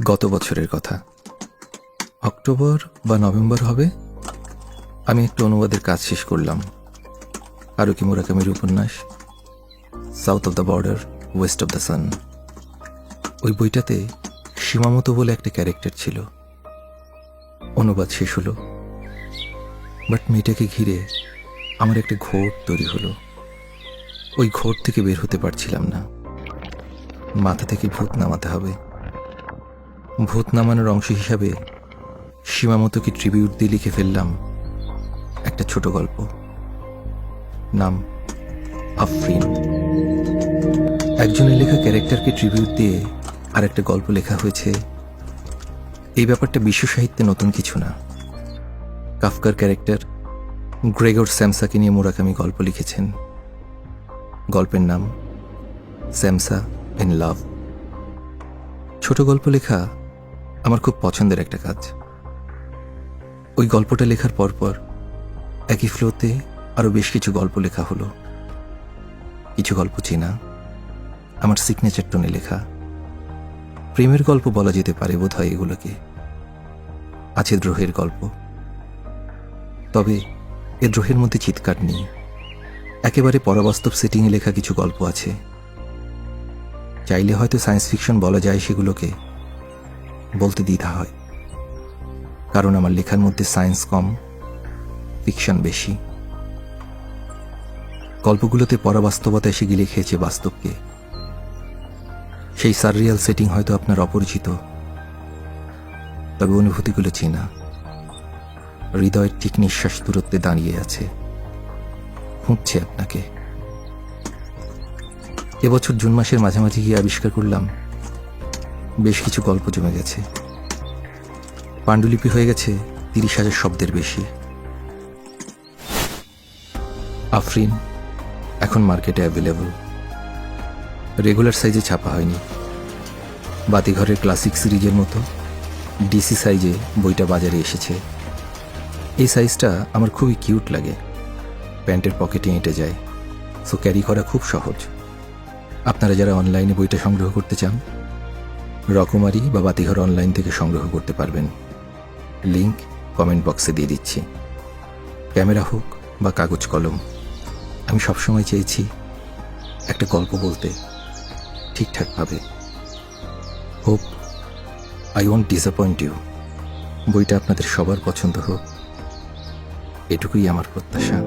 গত বছরের কথা। অক্টোবর বা নভেম্বর হবে? আমি একটু অনুবাদের কাজ শেষ করলাম। আরুকি মুরাকামির উপন্যাস। South of the Border West of the Sun ওই বইটাতে সীমামতো বলে একটা ক্যারেক্টার ছিল। অনুবাদ শেষ হলো। বাট মেয়েটাকে ঘিরে আমার একটা ঘোর তৈরি হলো। ওই ঘোর থেকে বের হতে পারছিলাম না। মাথা থেকে ভূত নামাতে হবে। ভূত নামানোর অংশ হিসাবে সীমামতোকে ট্রিবিউট দিয়ে লিখে ফেললাম একটা ছোট গল্প। নাম আফরিন। একজনের লেখা ক্যারেক্টারকে ট্রিবিউট দিয়ে আর একটা গল্প লেখা হয়েছে। এই ব্যাপারটা বিশ্ব সাহিত্যে নতুন কিছু না। কাফকার ক্যারেক্টার গ্রেগর স্যামসাকে নিয়ে মোরাকামি গল্প লিখেছেন। গল্পের নাম স্যামসা ইন লাভ। ছোট গল্প লেখা আমার খুব পছন্দের একটা কাজ। ওই গল্পটা লেখার পরপর একই ফ্লোতে আরও বেশ কিছু গল্প লেখা হলো। কিছু গল্প চেনা, আমার সিগনেচার টোনে লেখা। প্রেমের গল্প বলা যেতে পারে বোধ হয় এগুলোকে। আছে দ্রোহের গল্প। তবে এ দ্রোহের মধ্যে চিৎকার নেই। একেবারে পরাবাস্তব সেটিংয়ে লেখা কিছু গল্প আছে। চাইলে হয়তো সায়েন্স ফিকশন বলা যায় সেগুলোকে। বলতে দ্বিধা হয়। কারণ আমার লেখার মধ্যে সায়েন্স কম, ফিকশন বেশি। গল্পগুলোতে পরাবাস্তবতা এসে গিলে খেয়েছে বাস্তবকে। সেই সাররিয়াল সেটিং হয়তো আপনার অপরিচিত। তবে অনুভূতিগুলো চেনা। হৃদয়ের ঠিক নিঃশ্বাস দূরত্বে দাঁড়িয়ে আছে। খুঁজছে আপনাকে। এবছর জুন মাসের মাঝামাঝি গিয়ে আবিষ্কার করলাম। বেশ কিছু গল্প জমে গেছে। পাণ্ডুলিপি হয়ে গেছে তিরিশ হাজার শব্দের বেশি। আফরিন এখন মার্কেটে অ্যাভেলেবল রেগুলার সাইজে ছাপা হয়নি। বাতিঘরের ক্লাসিক সিরিজের মতো ডিসি সাইজে বইটা বাজারে এসেছে। এই সাইজটা আমার খুবই কিউট লাগে। প্যান্টের পকেটে এঁটে যায়। সো ক্যারি করা খুব সহজ। আপনারা যারা অনলাইনে বইটা সংগ্রহ করতে চান রকমারি বা বাতিঘর অনলাইন থেকে সংগ্রহ করতে পারবেন। লিংক কমেন্ট বক্সে দিয়ে দিচ্ছি। ক্যামেরা হোক বা কাগজ কলম। আমি সবসময় চেয়েছি একটা গল্প বলতে ঠিকঠাকভাবে hope I want disappoint you বইটা আপনাদের সবার পছন্দ হোক। এটুকুই আমার প্রত্যাশা।